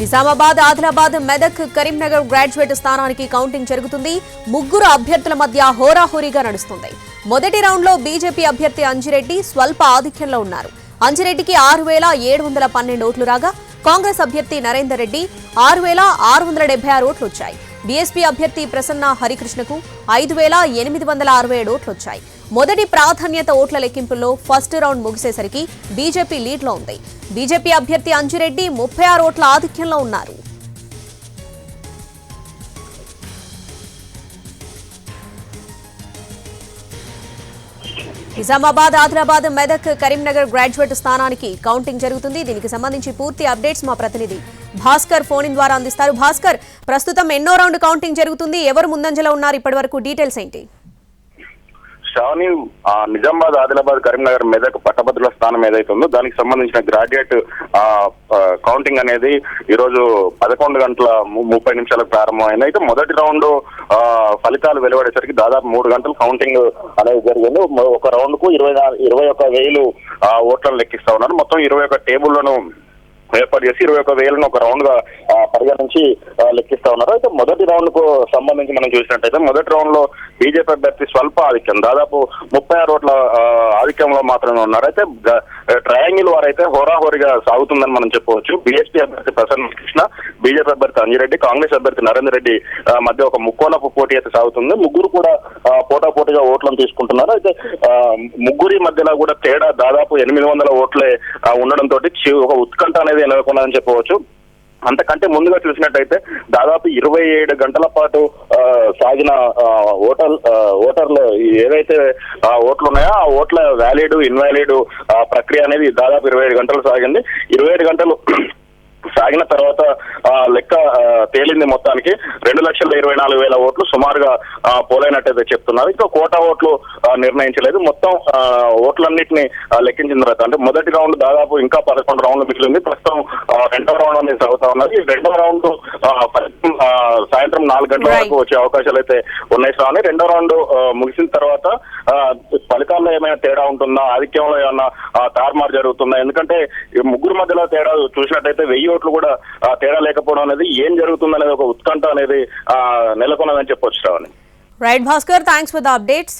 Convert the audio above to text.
Nizamabad Adilabad Medak Karimnagar graduate స్థానానికి counting జరుగుతుంది. ముగ్గురు అభ్యర్థుల మధ్య హోరాహోరీగా నడుస్తుంది. మొదటి రౌండ్లో బీజేపీ అభ్యర్థి అంజిరెడ్డి స్వల్ప ఆధిక్యంలో ఉన్నారు. అంజిరెడ్డికి ఆరు వేల ఏడు వందల పన్నెండు ఓట్లు రాగా కాంగ్రెస్ అభ్యర్థి నరేందర్ రెడ్డి ఆరు వేల ఆరు వందల డెబ్బై ఆరు ఓట్లు వచ్చాయి. బీఎస్పీ అభ్యర్థి ప్రసన్న హరికృష్ణకు ఐదు వేల ఎనిమిది వందల అరవై ఏడు ఓట్లు వచ్చాయి. మొదటి ప్రాధాన్యత ఓట్ల లెక్కింపుల్లో ఫస్ట్ రౌండ్ ముగిసేసరికి బీజేపీ లీడ్లో ఉంది. బీజేపీ అభ్యర్థి అంజిరెడ్డి ముప్పై ఆరు ఓట్ల ఆధిక్యంలో ఉన్నారు. నిజామాబాద్ ఆదిలాబాద్ మెదక్ కరీంనగర్ గ్రాడ్యుయేట్ స్థానానికి కౌంటింగ్ జరుగుతుంది. దీనికి సంబంధించి పూర్తి అప్డేట్స్ మా ప్రతినిధి భాస్కర్ ఫోన్ ఇన్ ద్వారా అందిస్తారు. భాస్కర్ ప్రస్తుతం ఎన్నో రౌండ్ కౌంటింగ్ జరుగుతుంది. ఎవరు ముందంజలో ఉన్నారు ఇప్పటివరకు? డీటెయిల్స్ ఏంటి? శ్రావణి నిజామాబాద్ ఆదిలాబాద్ కరీంనగర్ మెదక్ పట్టభద్రుల స్థానం ఏదైతే ఉందో దానికి సంబంధించిన గ్రాడ్యుయేట్ కౌంటింగ్ అనేది ఈ రోజు పదకొండు గంటల ము- ముప్పై నిమిషాలకు ప్రారంభమైంది. అయితే మొదటి రౌండ్ ఫలితాలు వెలువడేసరికి దాదాపు మూడు గంటలు కౌంటింగ్ అనేది జరిగింది. ఒక రౌండ్కు ఇరవై ఇరవై ఒక వేలు ఓట్లను లెక్కిస్తా ఉన్నారు. మొత్తం ఇరవై ఒక టేబుల్లను ఏర్పాటు చేసి ఇరవై ఒక వేలను ఒక రౌండ్గా పరిగణించి లెక్కిస్తా ఉన్నారు. అయితే మొదటి రౌండ్కు సంబంధించి మనం చూసినట్టయితే మొదటి రౌండ్లో బీజేపీ అభ్యర్థి స్వల్ప ఆధిక్యం. దాదాపు ముప్పై ఆరు ఓట్ల ఆధిక్యంలో మాత్రమే ఉన్నారు. అయితే ట్రయాంగిల్ వారైతే హోరాహోరీగా సాగుతుందని మనం చెప్పవచ్చు. బీఎస్పీ అభ్యర్థి ప్రసన్న కృష్ణ బీజేపీ అభ్యర్థి అంజిరెడ్డి కాంగ్రెస్ అభ్యర్థి నరేందర్ రెడ్డి మధ్య ఒక ముక్కోనపు పోటీ అయితే సాగుతుంది. ముగ్గురు కూడా ఆ, ఓట్లను తీసుకుంటున్నారు. అయితే ముగ్గురి మధ్యలో కూడా తేడా దాదాపు ఎనిమిది వందల ఓట్లే ఉండడంతో ఒక ఉత్కంఠ అనేది నెలకొన్నదని చెప్పవచ్చు. అంతకంటే ముందుగా చూసినట్టయితే దాదాపు ఇరవై ఏడు గంటల పాటు సాగిన ఓటర్ ఓటర్లు ఏదైతే ఆ, ఓట్లు ఉన్నాయో ఆ ఓట్ల వ్యాలిడ్ ఇన్వాలిడ్ ప్రక్రియ అనేది దాదాపు ఇరవై ఏడు గంటలు సాగింది. ఇరవై ఏడు గంటలు సాగిన తర్వాత లెక్క తేలింది మొత్తానికి. రెండు లక్షల ఇరవై నాలుగు వేల ఓట్లు సుమారుగా పోలైనట్టయితే చెప్తున్నారు. ఇంకా కోటా ఓట్లు నిర్ణయించలేదు. మొత్తం ఓట్లన్నింటినీ లెక్కించిన తర్వాత అంటే మొదటి రౌండ్ దాదాపు ఇంకా పదకొండు రౌండ్లు మిగిలింది. ప్రస్తుతం ఆ, రెండో అనేది సాగుతా ఉన్నది. ఈ రెండో సాయంత్రం నాలుగు గంటల. వరకు వచ్చే అవకాశాలు అయితే ఉన్నాయి శ్రావణి రెండో రౌండ్ ముగిసిన తర్వాత ఫలితాల్లో ఏమైనా తేడా ఉంటుందా? ఆధిక్యంలో ఏమైనా తారుమారు జరుగుతుందా? ఎందుకంటే ముగ్గురు మధ్యలో తేడా చూసినట్టయితే వెయ్యి ఓట్లు కూడా తేడా లేకపోవడం అనేది ఏం జరుగుతుందనేది ఒక ఉత్కంఠ అనేది ఆ, నెలకొన్నదని చెప్పొచ్చు Shravani. Right Bhaskar thanks for the updates